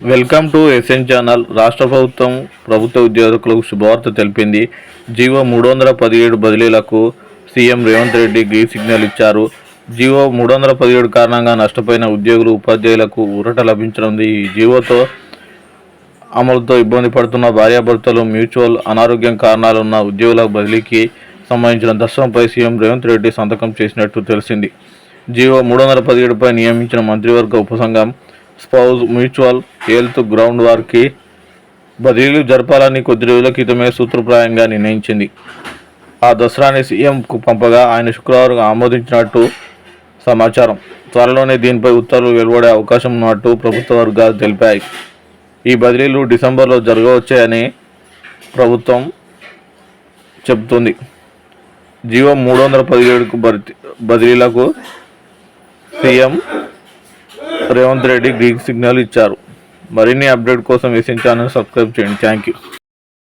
Welcome to SN channel. రాష్ట్ర ప్రభుత్వం ప్రభుత్వ ఉద్యోగులకు శుభవార్త తెలిపింది. జీవో మూడు వందల పదిహేడు బదిలీలకు CM Revanth Reddy green signal ఇచ్చారు. జీవో మూడు వందల పదిహేడు కారణంగా నష్టపోయిన ఉద్యోగులు ఉపాధ్యాయులకు ఊరట లభించనుంది. ఈ జీవోతో అమలుతో ఇబ్బంది పడుతున్న భార్యాభర్తలు మ్యూచువల్ అనారోగ్యం కారణాలున్న ఉద్యోగుల బదిలీకి సంబంధించిన దశంపై సీఎం రేవంత్ రెడ్డి సంతకం చేసినట్టు తెలిసింది. జీవో మూడు వందల పదిహేడుపై నియమించిన మంత్రివర్గ ఉపసంఘం స్పౌజ్ మ్యూచువల్ హెల్త్ గ్రౌండ్ వార్కి బదిలీలు జరపాలని కొద్ది రోజుల క్రితమే సూత్రప్రాయంగా నిర్ణయించింది. ఆ దసరాని సీఎంకు పంపగా ఆయన శుక్రవారం ఆమోదించినట్టు సమాచారం. త్వరలోనే దీనిపై ఉత్తర్వులు వెలువడే అవకాశం ఉన్నట్టు ప్రభుత్వ వర్గాలు తెలిపాయి. ఈ బదిలీలు డిసెంబర్లో జరగవచ్చాయని ప్రభుత్వం చెబుతుంది. జీవో మూడు వందల పదిహేడుకు బదిలీలకు CM Revanth Reddy green signal ఇచ్చారు. మరిన్ని అప్డేట్ కోసం వేసిన ఛానల్ సబ్స్క్రైబ్ చేయండి. Thank you